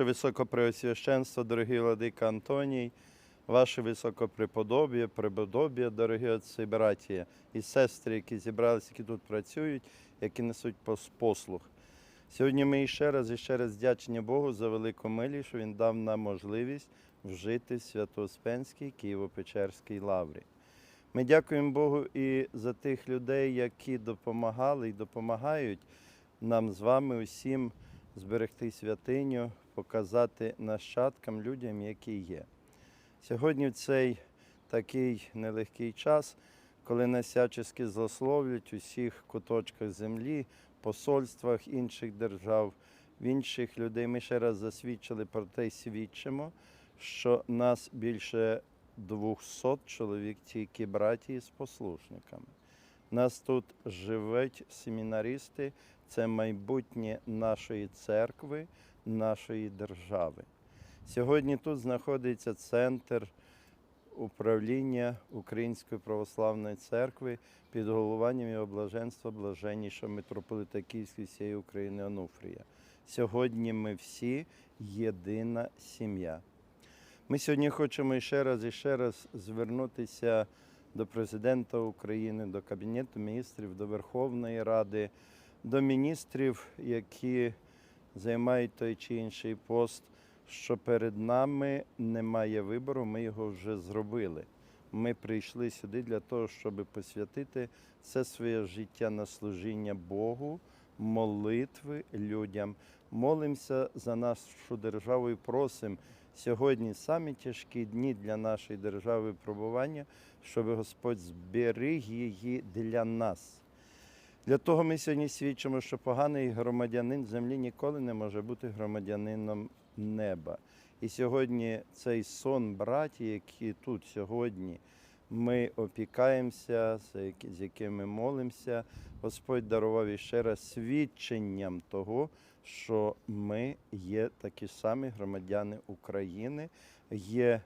Ваше Високопреосвященство, дорогий владика Антоній, Ваше Високопреподоб'я, преподоб'я, дорогі отці, братія і сестри, які зібралися, які тут працюють, які несуть пос- послуг. Сьогодні ми ще раз і ще раз вдячні Богу за велику милість, що Він дав нам можливість вжити в Свято-Успенській Києво-Печерській лаврі. Ми дякуємо Богу і за тих людей, які допомагали і допомагають нам з вами усім зберегти святиню, показати нащадкам, людям, які є. Сьогодні в цей такий нелегкий час, коли нас всячески злословлять у куточках землі, посольствах інших держав, в інших людей, ми ще раз засвідчили про те й свідчимо, що нас більше 200 чоловік, тільки братії з послушниками. Нас тут живуть семінаристи, це майбутнє нашої церкви, нашої держави. Сьогодні тут знаходиться центр управління Української православної церкви під головуванням його блаженства блаженнішого митрополита Київської всієї України Онуфрія. Сьогодні ми всі єдина сім'я. Ми сьогодні хочемо ще раз і ще раз звернутися до президента України, до Кабінету міністрів, до Верховної Ради, до міністрів, які займають той чи інший пост, що перед нами немає вибору, ми його вже зробили. Ми прийшли сюди для того, щоб посвятити все своє життя на служіння Богу, молитви людям. Молимося за нашу державу і просимо сьогодні самі тяжкі дні для нашої держави пробування, щоб Господь зберіг її для нас. Для того ми сьогодні свідчимо, що поганий громадянин землі ніколи не може бути громадянином неба. І сьогодні цей сон браті, які тут сьогодні ми опікаємося, з якими молимося, Господь дарував іще раз свідченням того, що ми є такі самі громадяни України, є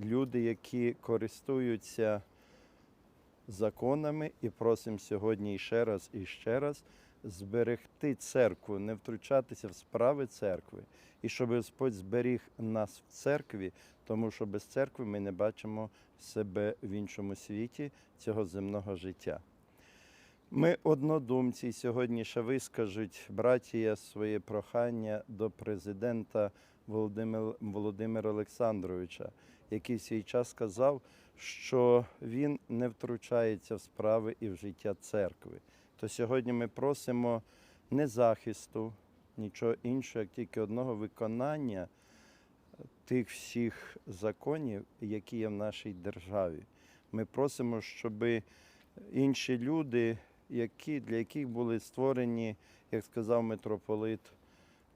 люди, які користуються законами і просимо сьогодні ще раз і ще раз зберегти церкву, не втручатися в справи церкви, і щоб Господь зберіг нас в церкві, тому що без церкви ми не бачимо себе в іншому світі цього земного життя. Ми однодумці сьогодні ще вискажуть братія своє прохання до президента Володимира, Олександровича, який в свій час сказав, що він не втручається в справи і в життя церкви. То сьогодні ми просимо не захисту, нічого іншого, як тільки одного виконання тих всіх законів, які є в нашій державі. Ми просимо, щоб інші люди, які, для яких були створені, як сказав митрополит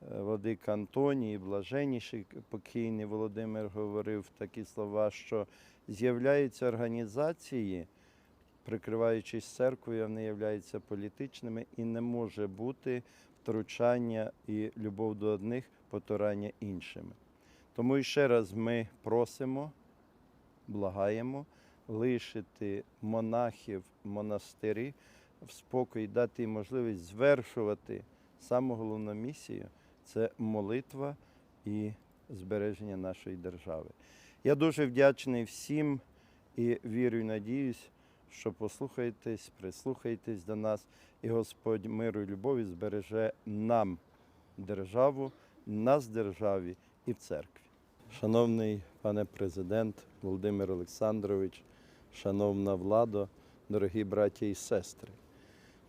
Владика Антоній, блаженніший покійний Володимир говорив такі слова, що з'являються організації, прикриваючись церквою, вони являються політичними і не може бути втручання і любов до одних, потурання іншими. Тому ще раз ми просимо, благаємо лишити монахів монастирі в спокій, дати їм можливість звершувати саму головну місію це молитва і збереження нашої держави. Я дуже вдячний всім і вірю і надіюсь, що послухаєтесь, прислухаєтесь до нас, і Господь миру і любові збереже нам державу, нас державі і в церкві. Шановний пане президент Володимир Олександрович, шановна влада, дорогі браті і сестри.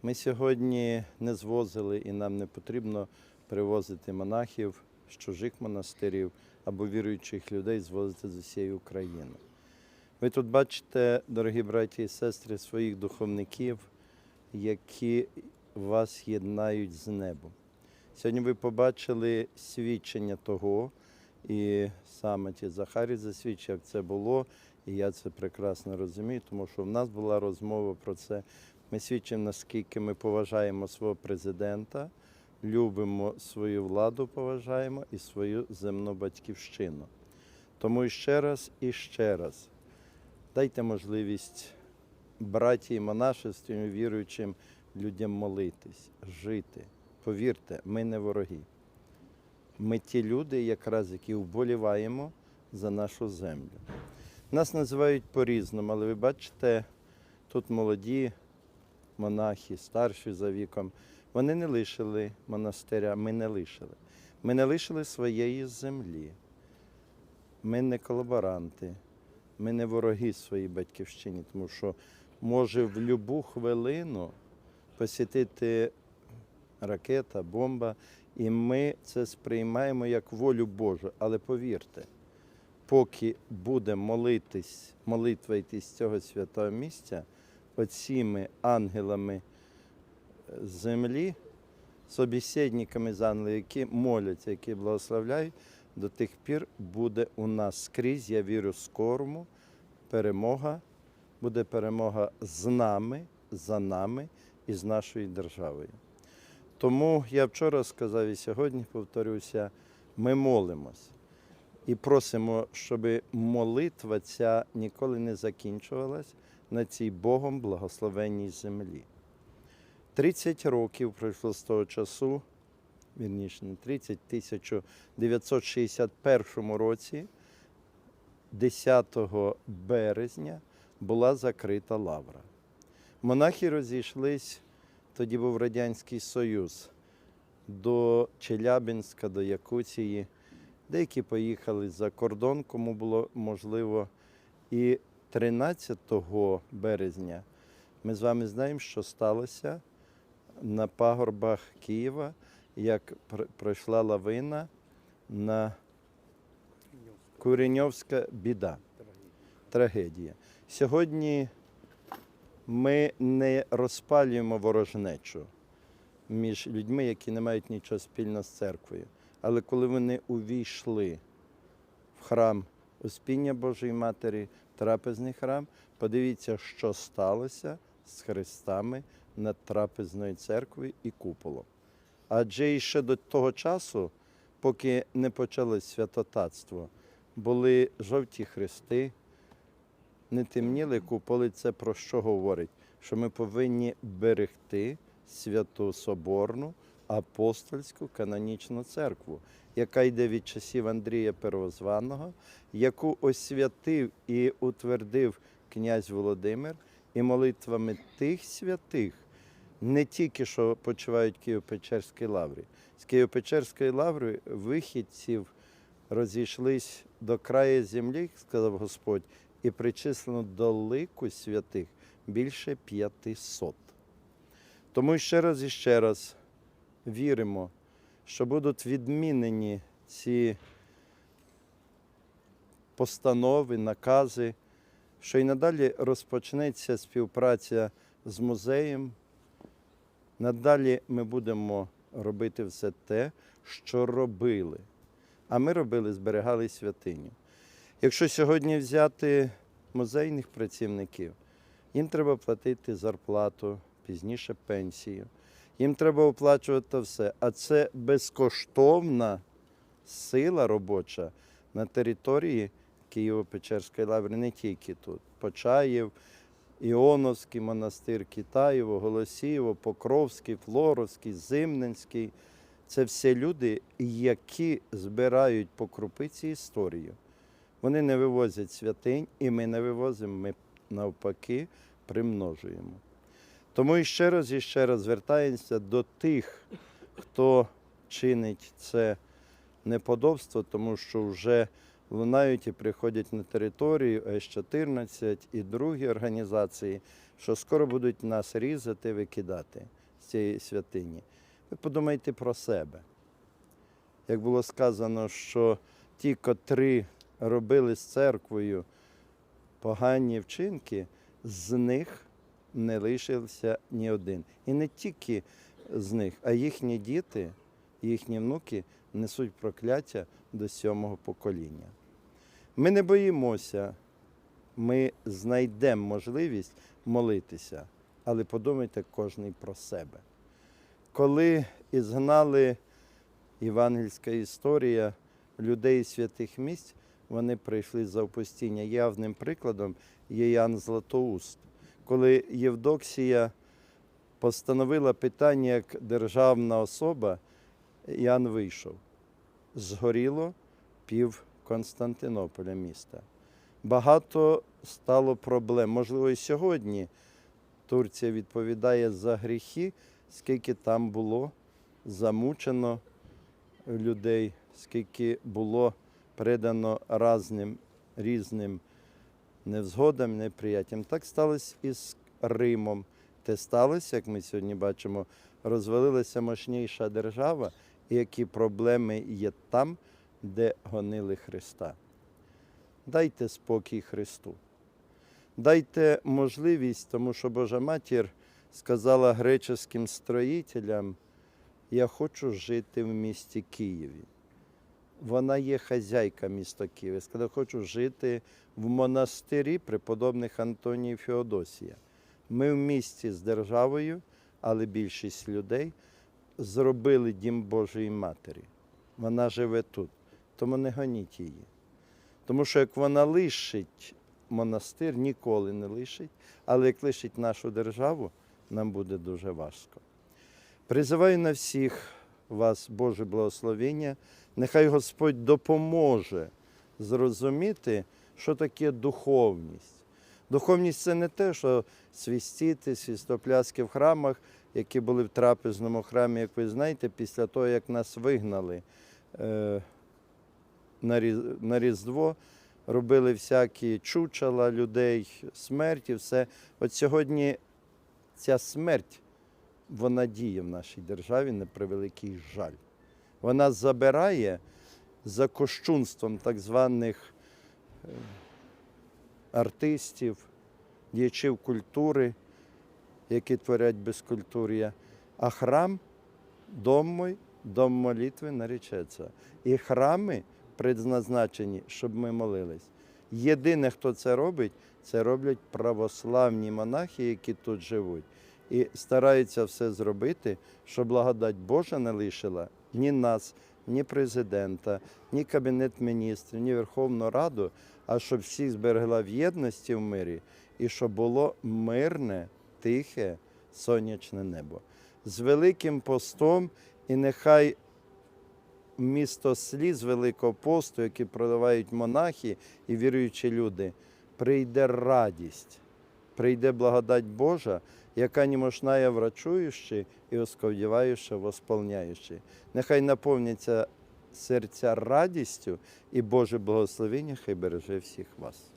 Ми сьогодні не звозили і нам не потрібно привозити монахів з чужих монастирів або віруючих людей звозити з усієї України. Ви тут бачите, дорогі браті і сестри, своїх духовників, які вас єднають з небом. Сьогодні ви побачили свідчення того, і саме ті Захарій засвідчив, як це було, і я це прекрасно розумію, тому що в нас була розмова про це. Ми свідчимо, наскільки ми поважаємо свого президента, любимо свою владу, поважаємо і свою земну батьківщину. Тому ще раз і ще раз дайте можливість браті і монашестві, віруючим людям молитись, жити. Повірте, ми не вороги. Ми ті люди, якраз які вболіваємо за нашу землю. Нас називають по-різному, але ви бачите, тут молоді монахи, старші за віком. Вони не лишили монастиря, ми не лишили. Ми не лишили своєї землі. Ми не колаборанти, ми не вороги своїй батьківщині, тому що може в будь-яку хвилину посітити ракета, бомба, і ми це сприймаємо як волю Божу. Але повірте, поки буде молитись, молитва йти з цього святого місця, оціми ангелами землі, собеседниками з ангелів, які моляться, які благословляють, до тих пір буде у нас скрізь, я вірю, скорому перемога, буде перемога з нами, за нами і з нашою державою. Тому я вчора сказав і сьогодні повторюся, ми молимось і просимо, щоб молитва ця ніколи не закінчувалась на цій Богом благословенній землі. 30 років пройшло з того часу, вірніше, не 30, 1961 році, 10 березня, була закрита лавра. Монахи розійшлись, тоді був Радянський Союз, до Челябинська, до Якутії. Деякі поїхали за кордон, кому було можливо. І 13 березня ми з вами знаємо, що сталося на пагорбах Києва, як пр- пройшла лавина на Куреньовська біда, трагедія. Сьогодні ми не розпалюємо ворожнечу між людьми, які не мають нічого спільного з церквою. Але коли вони увійшли в храм Успіння Божої Матері, трапезний храм, подивіться, що сталося з хрестами над трапезною церквою і куполом. Адже і ще до того часу, поки не почалось святотатство, були жовті хрести, не темніли куполи. Це про що говорить? Що ми повинні берегти святу Соборну апостольську канонічну церкву, яка йде від часів Андрія Первозваного, яку освятив і утвердив князь Володимир, і молитвами тих святих, не тільки що почувають Києво-Печерській лаврі. З Києво-Печерської лаври вихідців розійшлись до краю землі, сказав Господь, і причислено до лику святих більше 500. Тому ще раз і ще раз віримо, що будуть відмінені ці постанови, накази, що і надалі розпочнеться співпраця з музеєм. Надалі ми будемо робити все те, що робили. А ми робили, зберігали святиню. Якщо сьогодні взяти музейних працівників, їм треба платити зарплату, пізніше пенсію. Їм треба оплачувати все. А це безкоштовна сила робоча на території Києво-Печерської лаври, не тільки тут. Почаїв, Іоновський монастир, Китаєво, Голосієво, Покровський, Флоровський, Зимненський. Це все люди, які збирають по крупиці історію. Вони не вивозять святинь, і ми не вивозимо, ми навпаки примножуємо. Тому і ще раз і ще раз звертаємося до тих, хто чинить це неподобство, тому що вже лунають і приходять на територію С-14 і другі організації, що скоро будуть нас різати, викидати з цієї святині. Ви подумайте про себе. Як було сказано, що ті, котрі робили з церквою погані вчинки, з них не лишився ні один. І не тільки з них, а їхні діти, їхні внуки несуть прокляття до сьомого покоління. Ми не боїмося, ми знайдемо можливість молитися, але подумайте кожний про себе. Коли ізгнали євангельська історія людей святих місць, вони прийшли за опустіння. Явним прикладом є Ян Златоуст. Коли Євдоксія постановила питання як державна особа, Ян вийшов. згоріло пів Константинополя міста. Багато стало проблем. Можливо, і сьогодні Турція відповідає за гріхи, скільки там було замучено людей, скільки було передано разним, різним невзгодам, неприяттям. Так сталося і з Римом. Те сталося, як ми сьогодні бачимо, розвалилася мощніша держава, і які проблеми є там, де гонили Христа. Дайте спокій Христу. Дайте можливість, тому що Божа Матір сказала греческим строїтелям, я хочу жити в місті Києві. Вона є хазяйка міста Києва. Сказала, хочу жити в монастирі преподобних Антонії Феодосія. Ми в місті з державою, але більшість людей зробили дім Божої Матері. Вона живе тут. Тому не гоніть її. Тому що як вона лишить монастир, ніколи не лишить, але як лишить нашу державу, нам буде дуже важко. Призиваю на всіх вас Боже благословення. Нехай Господь допоможе зрозуміти, що таке духовність. Духовність це не те, що свістіти, свістопляски в храмах, які були в трапезному храмі, як ви знаєте, після того, як нас вигнали е, на Різдво, робили всякі чучела людей, смерті, все. От сьогодні ця смерть, вона діє в нашій державі на превеликий жаль. Вона забирає за кощунством так званих е, артистів, діячів культури, які творять безкультур'я. А храм, дом мой, дом молитви наречеться. І храми предназначені, щоб ми молились. Єдине, хто це робить, це роблять православні монахи, які тут живуть. І стараються все зробити, щоб благодать Божа не лишила ні нас, ні президента, ні Кабінет міністрів, ні Верховну Раду, а щоб всіх зберегла в єдності в мирі і щоб було мирне, тихе, сонячне небо. З Великим постом і нехай місто сліз Великого посту, які продавають монахи і віруючі люди, прийде радість, прийде благодать Божа, яка немощная врачуючи і осковдіваючи, восполняючи. Нехай наповняться серця радістю і Боже благословення, хай береже всіх вас.